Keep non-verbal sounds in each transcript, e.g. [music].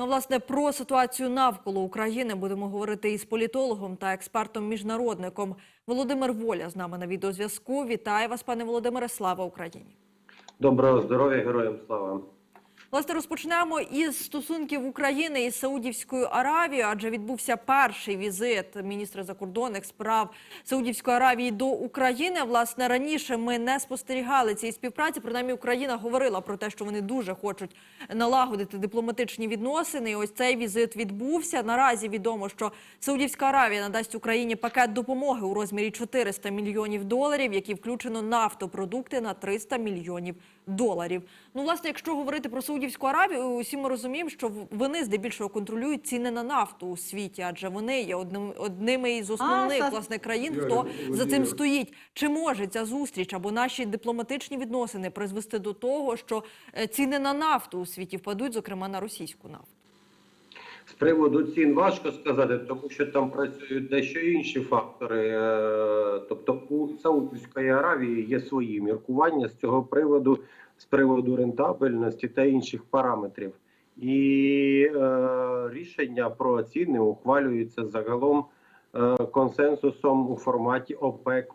Ну, власне, про ситуацію навколо України будемо говорити із політологом та експертом-міжнародником. Володимир Воля з нами на відеозв'язку. Вітаю вас, пане Володимире. Слава Україні! Доброго здоров'я, героям слава. Власне, розпочнемо із стосунків України із Саудівською Аравією, адже відбувся перший візит міністра закордонних справ Саудівської Аравії до України. Власне, раніше ми не спостерігали цієї співпраці. Принаймні, Україна говорила про те, що вони дуже хочуть налагодити дипломатичні відносини. І ось цей візит відбувся. Наразі відомо, що Саудівська Аравія надасть Україні пакет допомоги у розмірі 400 мільйонів доларів, які включено нафтопродукти на 300 мільйонів доларів. Ну, власне, якщо говорити про Саудівську Аравію, усі ми розуміємо, що в- вони здебільшого контролюють ціни на нафту у світі, адже вони є одним одними із основних Сас- власне країн, хто за цим стоїть. Чи може ця зустріч або наші дипломатичні відносини призвести до того, що е, ціни на нафту у світі впадуть, зокрема на російську нафту? З приводу цін важко сказати, тому що там працюють дещо інші фактори. Е, Тобто у Саудівської Аравії є свої міркування з цього приводу, з приводу рентабельності та інших параметрів. І е, рішення про ціни ухвалюються загалом е, консенсусом у форматі ОПЕК+.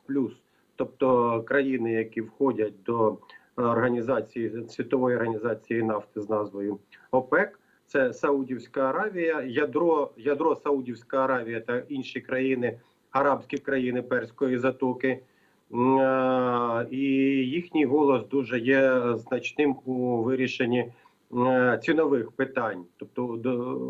Тобто країни, які входять до організації світової організації нафти з назвою ОПЕК, це Саудівська Аравія, ядро, ядро Саудівська Аравія та інші країни, арабські країни Перської затоки. Е, І їхній голос дуже є значним у вирішенні е, цінових питань, тобто до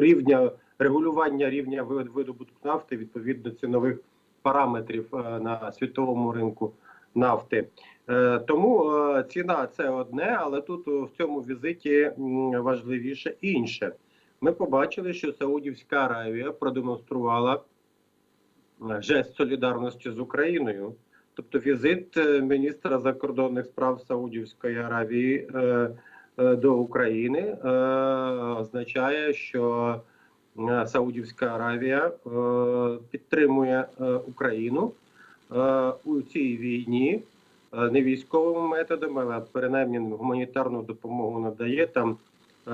рівня регулювання рівня видобутку нафти відповідно цінових параметрів е, на світовому ринку нафти. Тому ціна це одне, але тут в цьому візиті важливіше інше. Ми побачили, що Саудівська Аравія продемонструвала жест солідарності з Україною. Тобто візит е, міністра закордонних справ Саудівської Аравії е, е, до України е, означає, що е, Саудівська Аравія е, підтримує е, Україну е, у цій війні е, не військовими методами, але принаймні гуманітарну допомогу надає там е,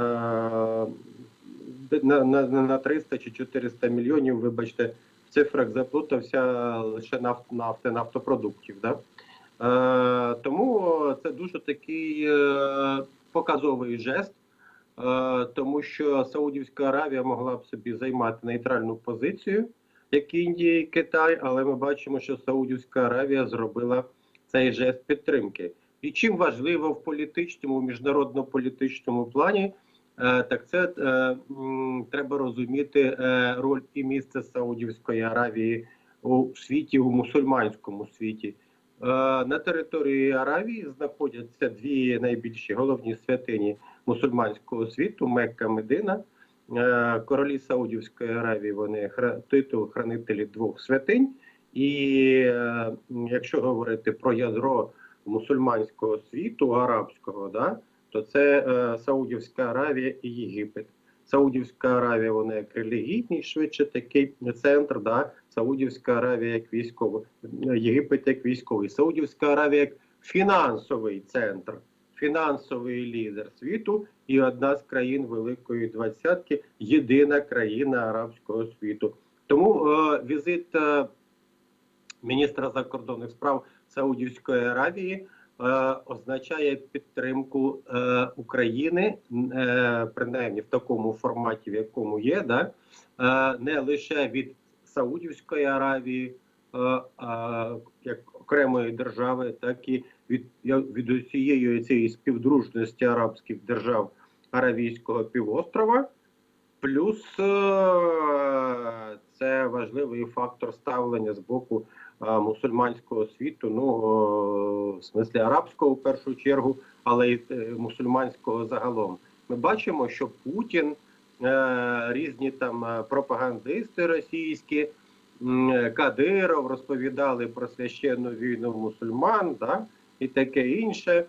на, на, на 300 чи 400 мільйонів, вибачте, цифрах заплутався лише нафт, нафти, нафтопродуктів. Да? Е, тому це дуже такий е, показовий жест. Е, тому що Саудівська Аравія могла б собі займати нейтральну позицію, як Індія і Китай, але ми бачимо, що Саудівська Аравія зробила цей жест підтримки. І чим важливо в політичному, міжнародно-політичному плані, так це е, треба розуміти е, роль і місце Саудівської Аравії у світі, у мусульманському світі. Е, На території Аравії знаходяться дві найбільші головні святині мусульманського світу Мекка Медина. Е, Королі Саудівської Аравії вони титул хранителі двох святинь. І е, якщо говорити про ядро мусульманського світу, арабського, да, то це е, Саудівська Аравія і Єгипет. Саудівська Аравія, вона як релігійний, швидше такий центр, да? Саудівська Аравія як військовий, Єгипет як військовий, Саудівська Аравія як фінансовий центр, фінансовий лідер світу і одна з країн Великої Двадцятки, єдина країна арабського світу. Тому е, візит е, міністра закордонних справ Саудівської Аравії означає підтримку е, України, е, принаймні в такому форматі, в якому є, да? е, не лише від Саудівської Аравії, е, а, як окремої держави, так і від, від усієї цієї співдружності арабських держав Аравійського півострова. Плюс е, це важливий фактор ставлення з боку е, мусульманського світу, ну в смислі арабського в першу чергу, але й е, мусульманського загалом. Ми бачимо, що Путін, е, різні там е, пропагандисти російські, Кадиров розповідали про священну війну мусульман, да, і таке інше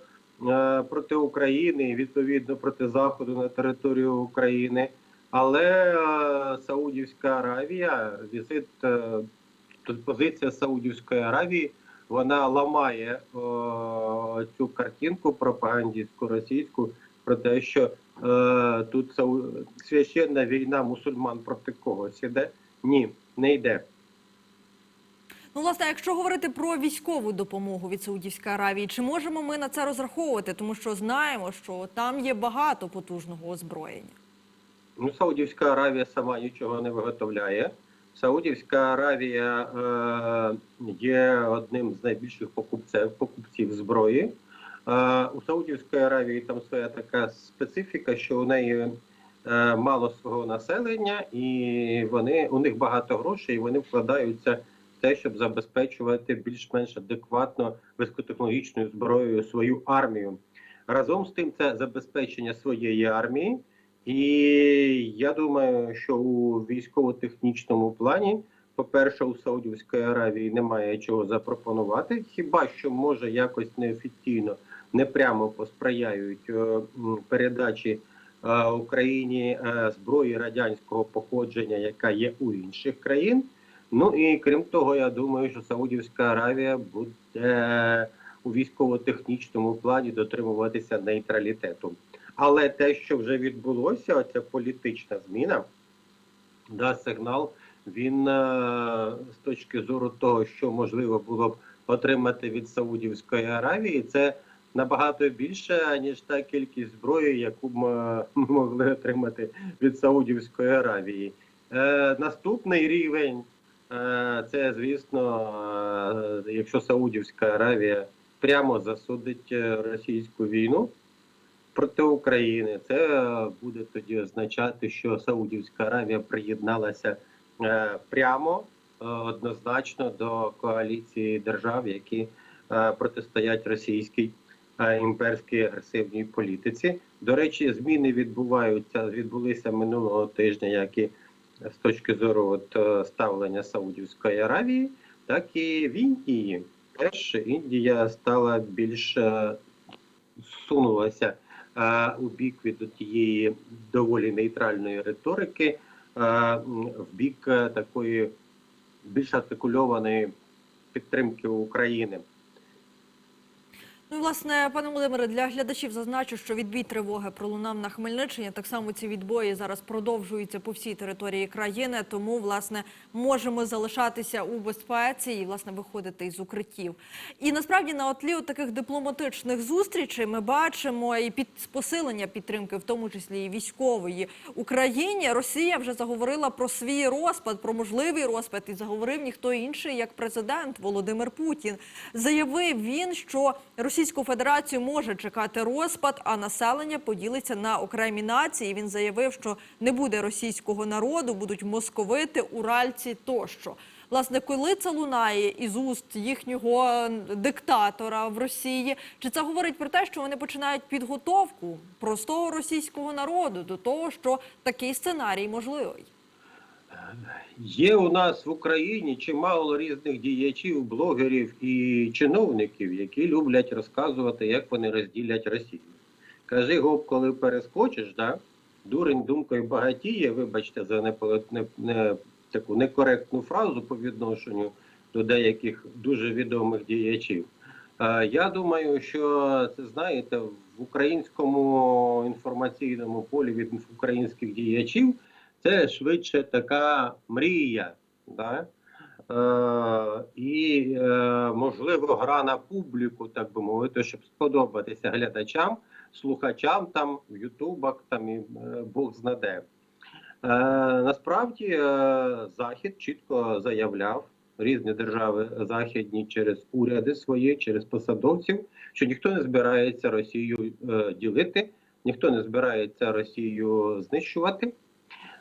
проти України і відповідно проти Заходу на територію України. Але Саудівська Аравія, візит, позиція Саудівської Аравії, вона ламає е, цю картинку пропагандистську російську про те, що е, тут сау- священна війна мусульман проти когось іде. Ні, не йде. Ну, власне, якщо говорити про військову допомогу від Саудівської Аравії, чи можемо ми на це розраховувати? Тому що знаємо, що там є багато потужного озброєння. Ну, Саудівська Аравія сама нічого не виготовляє. Саудівська Аравія е, є одним з найбільших покупців, покупців зброї. Е, у Саудівської Аравії там своя така специфіка, що у неї е, мало свого населення, і вони у них багато грошей, і вони вкладаються в те, щоб забезпечувати більш-менш адекватно високотехнологічною зброєю свою армію. Разом з тим, це забезпечення своєї армії. І я думаю, що у військово-технічному плані, по-перше, у Саудівської Аравії немає чого запропонувати, хіба що може якось неофіційно, непрямо посприяють е, передачі е, Україні е, зброї радянського походження, яка є у інших країн. Ну і крім того, я думаю, що Саудівська Аравія буде у військово-технічному плані дотримуватися нейтралітету. Але те, що вже відбулося, ця політична зміна, дасть сигнал. Він е, з точки зору того, що можливо було б отримати від Саудівської Аравії, це набагато більше ніж та кількість зброї, яку б [laughs] ми могли отримати від Саудівської Аравії. Е, наступний рівень е, це, звісно, е, якщо Саудівська Аравія прямо засудить е, російську війну проти України, це е, буде тоді означати, що Саудівська Аравія приєдналася е, прямо е, однозначно до коаліції держав, які протистоять російській імперській агресивній політиці. До речі, зміни відбуваються відбулися минулого тижня, як і з точки зору от, ставлення Саудівської Аравії, так і в Індії. Теж Індія стала більш сунулася у бік від тієї доволі нейтральної риторики, е, в бік е, такої більш артикульованої підтримки України. Ну, власне, пане Володимире, для глядачів зазначу, що відбій тривоги пролунав на Хмельниччині. Так само ці відбої зараз продовжуються по всій території країни. Тому, власне, можемо залишатися у безпеці і власне виходити із укриттів. І насправді на отлі от таких дипломатичних зустрічей ми бачимо і під посилення підтримки, в тому числі і військової Україні. Росія вже заговорила про свій розпад, про можливий розпад, і заговорив ніхто інший, як президент Володимир Путін. Заявив він, що Російську Федерацію може чекати розпад, а населення поділиться на окремі нації. Він заявив, що не буде російського народу, будуть московити, уральці тощо. Власне, коли це лунає із уст їхнього диктатора в Росії, чи це говорить про те, що вони починають підготовку простого російського народу до того, що такий сценарій можливий? Є у нас в Україні чимало різних діячів, блогерів і чиновників, які люблять розказувати, як вони розділять Росію. Кажи гоп, коли перескочиш, да? дурень думкою багатіє, вибачте за неполе- не, не, таку некоректну фразу по відношенню до деяких дуже відомих діячів. Е, Я думаю, що це знаєте, в українському інформаційному полі від українських діячів це швидше така мрія. Да? Е, і, е, можливо, гра на публіку, так би мовити, щоб сподобатися глядачам, слухачам там в Ютубах, там і е, Бог знаде. Е, насправді е, Захід чітко заявляв різні держави західні через уряди свої, через посадовців, що ніхто не збирається Росію е, ділити, ніхто не збирається Росію знищувати.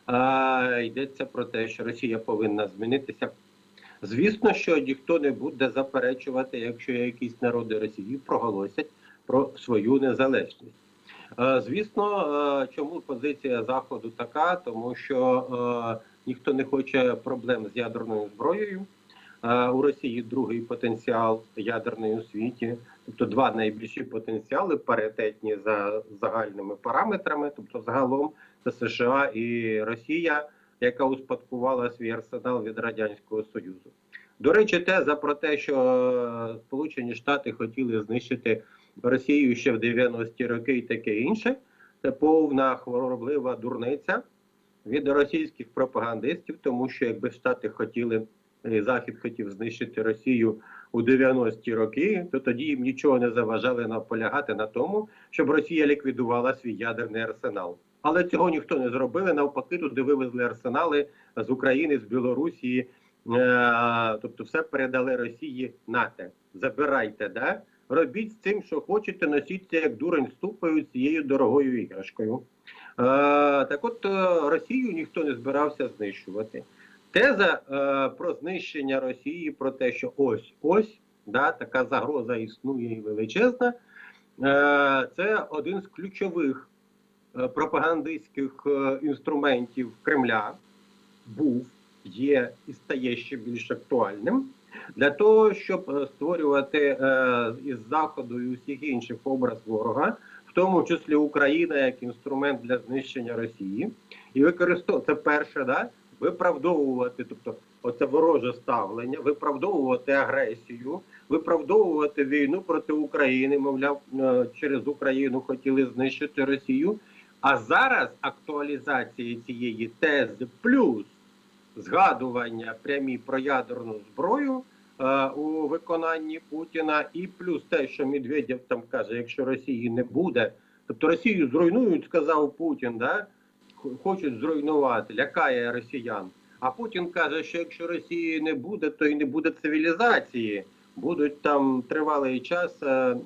А, йдеться про те, що Росія повинна змінитися. Звісно, що ніхто не буде заперечувати, якщо якісь народи Росії проголосять про свою незалежність. Е, Звісно, е, чому позиція Заходу така, тому що е, ніхто не хоче проблем з ядерною зброєю. У Росії другий потенціал ядерний у світі, тобто два найбільші потенціали паритетні за загальними параметрами, тобто загалом це США і Росія, яка успадкувала свій арсенал від радянського союзу. До речі, теза про те, що Сполучені Штати хотіли знищити Росію ще в 90-ті роки і таке інше. це повна хвороблива дурниця від російських пропагандистів, тому що якби Штати хотіли, і Захід хотів знищити Росію у 90-ті роки, то тоді їм нічого не заважали наполягати на тому, щоб Росія ліквідувала свій ядерний арсенал. Але цього ніхто не зробили. Навпаки, туди вивезли арсенали з України, з Білорусі. Е, тобто, все передали Росії нате. Забирайте, да? робіть з цим, що хочете, носіться як дурень ступою цією дорогою іграшкою. Е, так от е, Росію ніхто не збирався знищувати. Теза е, про знищення Росії, про те, що ось ось да, така загроза існує і величезна. Е, це один з ключових е, пропагандистських е, інструментів Кремля був, є і стає ще більш актуальним для того, щоб е, створювати е, із заходу і усіх інших образ ворога, в тому числі Україна як інструмент для знищення Росії, і використовувати це перше, да виправдовувати, тобто оце вороже ставлення, виправдовувати агресію, виправдовувати війну проти України, мовляв, е, через Україну хотіли знищити Росію. А зараз актуалізація цієї тези плюс згадування прямі про ядерну зброю е, у виконанні Путіна, і плюс те, що Медведєв там каже, якщо Росії не буде, тобто Росію зруйнують, сказав Путін, да? Хочуть зруйнувати, лякає росіян. А Путін каже, що якщо Росії не буде, то і не буде цивілізації. Будуть там тривалий час е, е,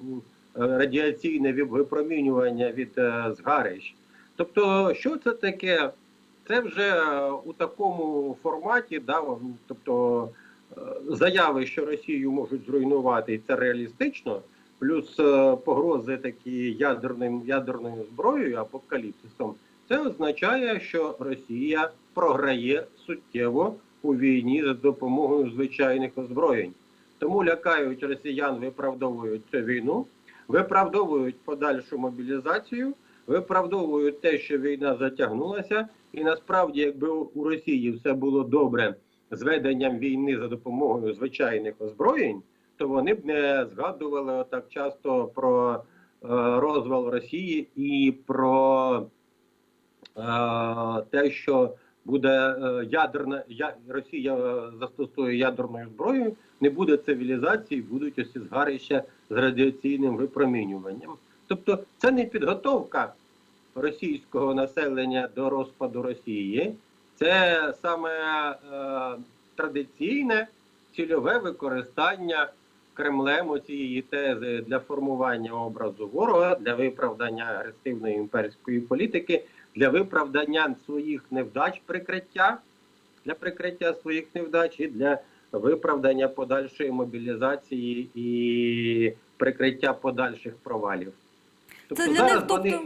радіаційне випромінювання від е, згарищ. Тобто, що це таке? Це вже у такому форматі, да, тобто заяви, що Росію можуть зруйнувати, і це реалістично, плюс погрози такі ядерним ядерною зброєю, апокаліпсисом, це означає, що Росія програє суттєво у війні за допомогою звичайних озброєнь. Тому лякають росіян, виправдовують цю війну, виправдовують подальшу мобілізацію, виправдовують те, що війна затягнулася, і насправді, якби у Росії все було добре з веденням війни за допомогою звичайних озброєнь, то вони б не згадували так часто про е, розвал Росії і про те, що буде е, ядерна я, Росія е, застосує ядерною зброєю, не буде цивілізації, будуть ось згарища з радіаційним випромінюванням. Тобто, це не підготовка російського населення до розпаду Росії, це саме е, традиційне цільове використання Кремлем цієї тези для формування образу ворога, для виправдання агресивної імперської політики, для виправдання своїх невдач прикриття, для прикриття своїх невдач і для виправдання подальшої мобілізації і прикриття подальших провалів. Тобто Це для зараз них, тобто. вони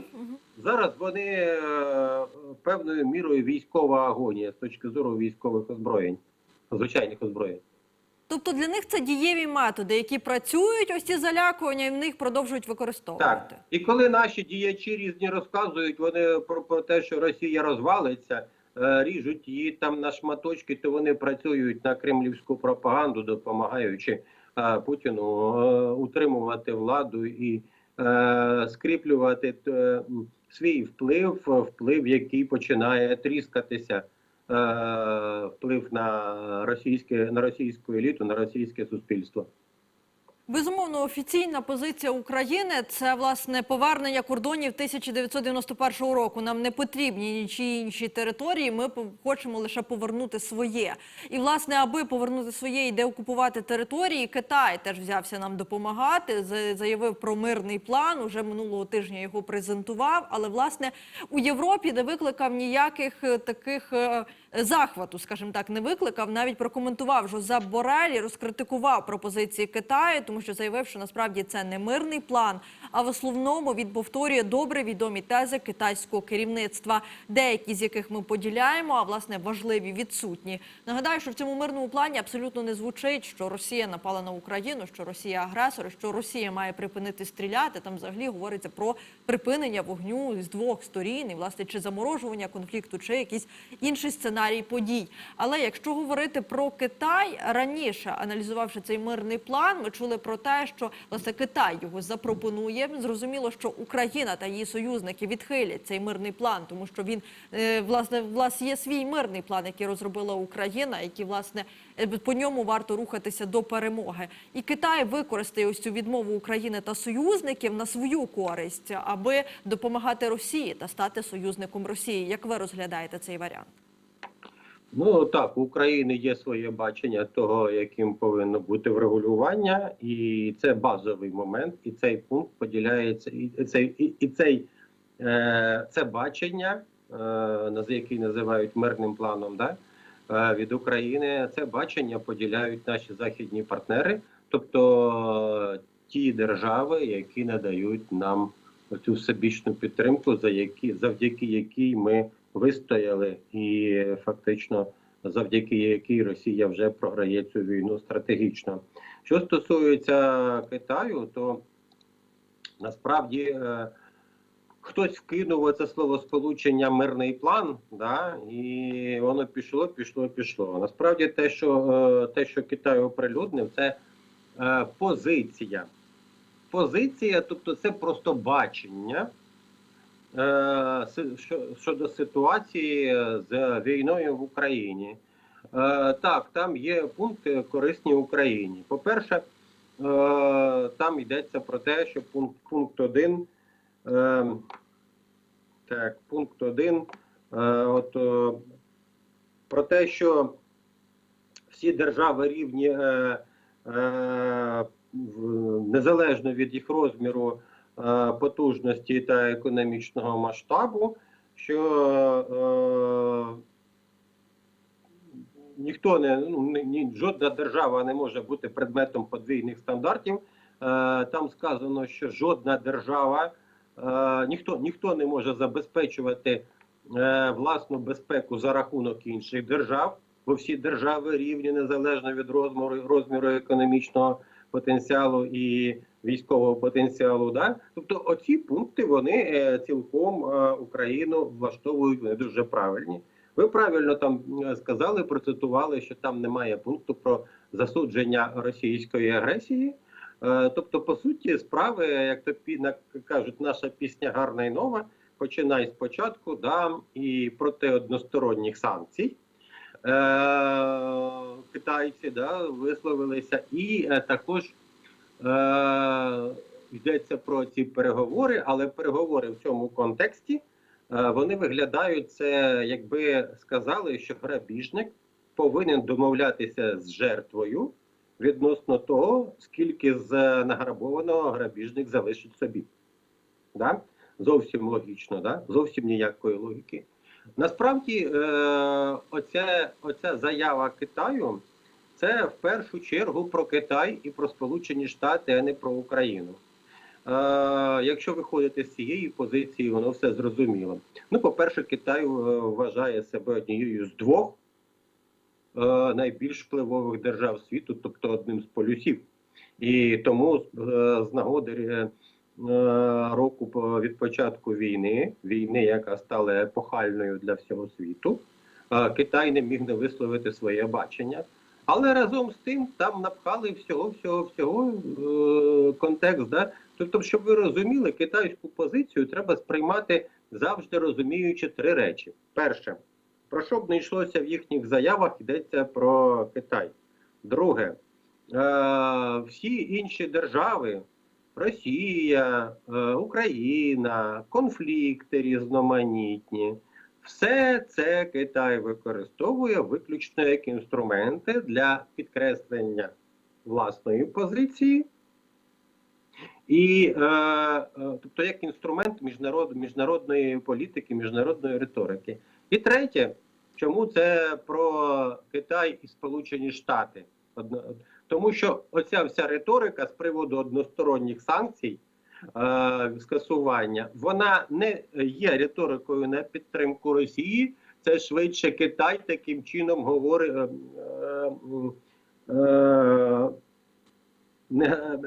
Зараз вони е, певною мірою військова агонія з точки зору військових озброєнь, звичайних озброєнь. Тобто для них це дієві методи, які працюють, ось ці залякування, і в них продовжують використовувати. Так. І коли наші діячі різні розказують вони про, про те, що Росія розвалиться, е, ріжуть її там на шматочки, то вони працюють на кремлівську пропаганду, допомагаючи е, Путіну е, утримувати владу і скріплювати свій вплив, вплив, який починає тріскатися. Е, Вплив на російське на російську еліту, на російське суспільство. Безумовно, офіційна позиція України це власне повернення кордонів 1991 року. Нам не потрібні нічі інші території. Ми хочемо лише повернути своє. І власне, аби повернути своє і деокупувати території, Китай теж взявся нам допомагати. Заявив про мирний план. Уже минулого тижня його презентував. Але власне у Європі не викликав ніяких е, таких е, захвату, скажімо так, не викликав. Навіть прокоментував Жозеп Борель і розкритикував пропозиції Китаю, тому що заявив, що насправді це не мирний план, а в основному він повторює добре відомі тези китайського керівництва, деякі з яких ми поділяємо, а власне важливі відсутні. Нагадаю, що в цьому мирному плані абсолютно не звучить, що Росія напала на Україну, що Росія агресор, що Росія має припинити стріляти. Там взагалі говориться про припинення вогню з двох сторін, і власне чи заморожування конфлікту, чи якийсь інший сценарій. Сценарій подій. Але якщо говорити про Китай раніше, аналізувавши цей мирний план, ми чули про те, що власне Китай його запропонує. Зрозуміло, що Україна та її союзники відхилять цей мирний план, тому що він е, власне власне є свій мирний план, який розробила Україна, який власне е, по ньому варто рухатися до перемоги. І Китай використає ось цю відмову України та союзників на свою користь, аби допомагати Росії та стати союзником Росії. Як ви розглядаєте цей варіант? Ну так, у України є своє бачення того, яким повинно бути врегулювання, і це базовий момент, і цей пункт поділяється, і цей і, і цей е, це бачення, е, який називають мирним планом, да, е, від України. Це бачення поділяють наші західні партнери, тобто ті держави, які надають нам цю всебічну підтримку, за які завдяки якій ми вистояли, і фактично завдяки якій Росія вже програє цю війну стратегічно. Що стосується Китаю, то насправді е, хтось вкинув це слово сполучення мирний план, да, і воно пішло, пішло, пішло. Насправді, те, що е, те, що Китай оприлюднив, це е, позиція. Позиція, тобто це просто бачення щодо ситуації з війною в Україні. Е, так, там є пункти корисні Україні. По-перше, е, там йдеться про те, що пункт, пункт 1, е, так, пункт 1, е, от, е, про те, що всі держави рівні е, е, незалежно від їх розміру е, потужності та економічного масштабу, що е, ніхто не ну, ні, жодна держава не може бути предметом подвійних стандартів. Е, там сказано, що жодна держава, е, ніхто, ніхто не може забезпечувати е, власну безпеку за рахунок інших держав, бо всі держави рівні незалежно від розміру, розміру економічного потенціалу і військового потенціалу. Да? Тобто, оці пункти вони е, цілком е, Україну влаштовують вони дуже правильні. Ви правильно там е, сказали, процитували, що там немає пункту про засудження російської агресії. Тобто, по суті, справи, як то кажуть, наша пісня гарна і нова. Починай спочатку, да, і проти односторонніх санкцій. Е, китайці да, висловилися, і е, також е, йдеться про ці переговори, але переговори в цьому контексті вони виглядають це, якби сказали, що грабіжник повинен домовлятися з жертвою відносно того, скільки з награбованого грабіжник залишить собі. Да? Зовсім логічно, да? зовсім ніякої логіки. Насправді, е, оця, оця заява Китаю це в першу чергу про Китай і про Сполучені Штати, а не про Україну. Е, якщо виходити з цієї позиції, воно все зрозуміло. Ну, по-перше, Китай е, вважає себе однією з двох е, найбільш впливових держав світу, тобто одним з полюсів. І тому з нагоди року по- від початку війни, війни, яка стала епохальною для всього світу, е, Китай не міг не висловити своє бачення. Але разом з тим там напхали всього, всього, всього е, контекст. Да? Тобто, щоб ви розуміли, китайську позицію треба сприймати завжди розуміючи три речі: перше, про що б не йшлося в їхніх заявах, йдеться про Китай. Друге, е, всі інші держави, Росія, е, Україна, конфлікти різноманітні. Все це Китай використовує виключно як інструменти для підкреслення власної позиції, і е, е, тобто як інструмент міжнарод, міжнародної політики, міжнародної риторики. І третє, чому це про Китай і Сполучені Штати? Одно- Тому що оця вся риторика з приводу односторонніх санкцій е, скасування, вона не є риторикою на підтримку Росії. Це швидше Китай таким чином говорить. Е, е, е, е,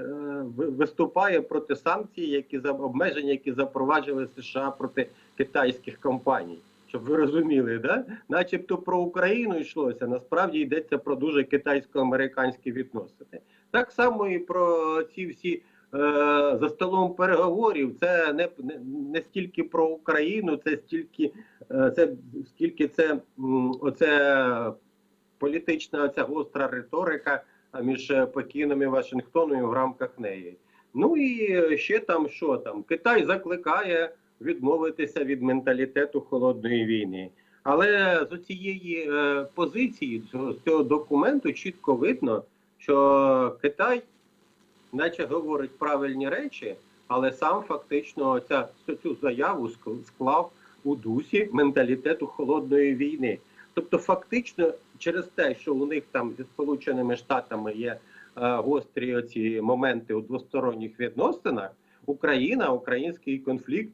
виступає проти санкцій, які за обмеження, які запроваджували США проти китайських компаній. Щоб ви розуміли, да? начебто про Україну йшлося, насправді йдеться про дуже китайсько-американські відносини. Так само і про ці всі е, за столом переговорів. Це не, не, стільки про Україну, це стільки е, це скільки це оце політична оця гостра риторика між е, Пекіном і Вашингтоном в рамках неї. Ну і ще там що там? Китай закликає відмовитися від менталітету холодної війни. Але з цієї е, позиції з цього документу чітко видно, що Китай, наче говорить правильні речі, але сам фактично ця цю заяву склав у дусі менталітету холодної війни. Тобто, фактично, через те, що у них там зі Сполученими Штатами є е, гострі оці моменти у двосторонніх відносинах, Україна, український конфлікт,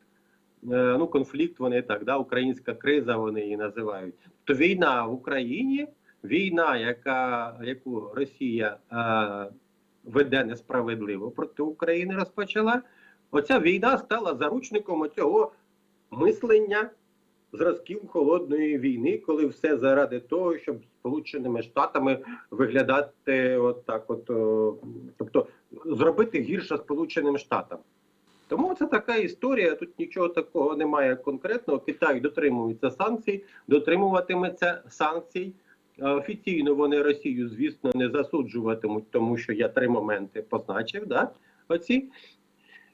ну конфлікт вони так, да, українська криза вони її називають. То війна в Україні, війна, яка яку Росія е, веде несправедливо проти України, розпочала. Оця війна стала заручником оцього мислення зразків холодної війни, коли все заради того, щоб Сполученими Штатами виглядати от так, от, тобто зробити гірше Сполученим Штатам. Тому це така історія. Тут нічого такого немає конкретного. Китай дотримується санкцій, дотримуватиметься санкцій. Е, Офіційно вони Росію, звісно, не засуджуватимуть, тому що я три моменти позначив. Да? Оці.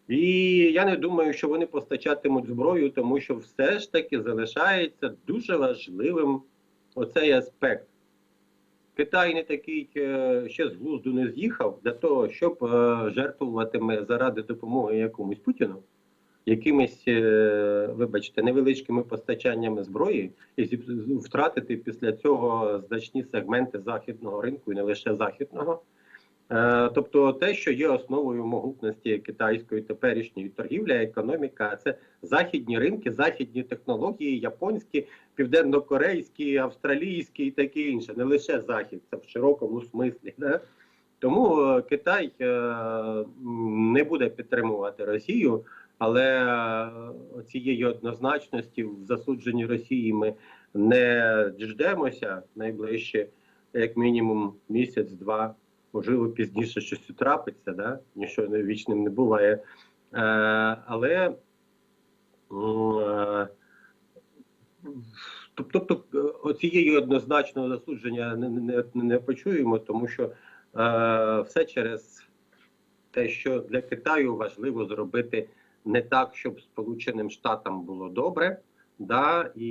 І я не думаю, що вони постачатимуть зброю, тому що все ж таки залишається дуже важливим оцей аспект. Китай не такий е, ще з глузду не з'їхав для того, щоб жертвувати жертвуватиме заради допомоги якомусь Путіну, якимись, е, вибачте, невеличкими постачаннями зброї, і втратити після цього значні сегменти західного ринку і не лише західного. Е, Тобто те, що є основою могутності китайської теперішньої торгівля, економіка, це західні ринки, західні технології, японські, південно-корейські, австралійські і таке інше, не лише захід, це в широкому смислі. Да? Тому е, Китай е, не буде підтримувати Росію, але цієї однозначності в засудженні Росії ми не діждемося найближче, як мінімум, місяць-два можливо, пізніше щось трапиться, да? нічого вічним не буває. Е, але е, тобто е, оцієї однозначного засудження не, не, не почуємо, тому що е, все через те, що для Китаю важливо зробити не так, щоб Сполученим Штатам було добре, да, і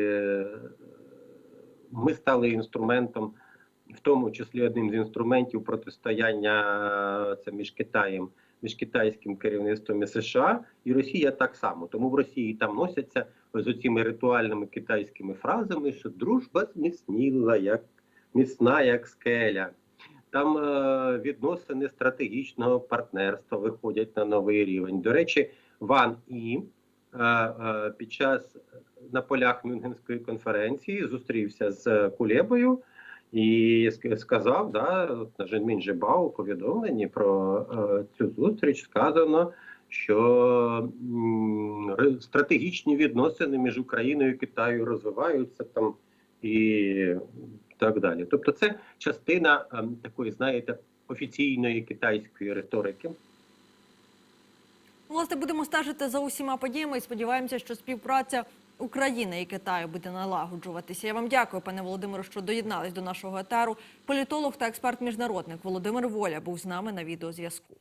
е, ми стали інструментом в тому числі одним з інструментів протистояння е, це між Китаєм, між китайським керівництвом і США і Росія так само. Тому в Росії там носяться з цими ритуальними китайськими фразами, що дружба зміцніла, як міцна, як скеля. Там е, відносини стратегічного партнерства виходять на новий рівень. До речі, Ван І е, е, під час на полях Мюнхенської конференції зустрівся з Кулебою. І сказав, да, Женмін Жебау у повідомленні про е, цю зустріч сказано, що м, стратегічні відносини між Україною і Китаєю розвиваються там і так далі. Тобто, це частина ем, такої, знаєте, офіційної китайської риторики. Власне, будемо стежити за усіма подіями і сподіваємося, що співпраця України і Китаю буде налагоджуватися. Я вам дякую, пане Володимире, що доєднались до нашого етеру. Політолог та експерт міжнародник Володимир Воля був з нами на відеозв'язку.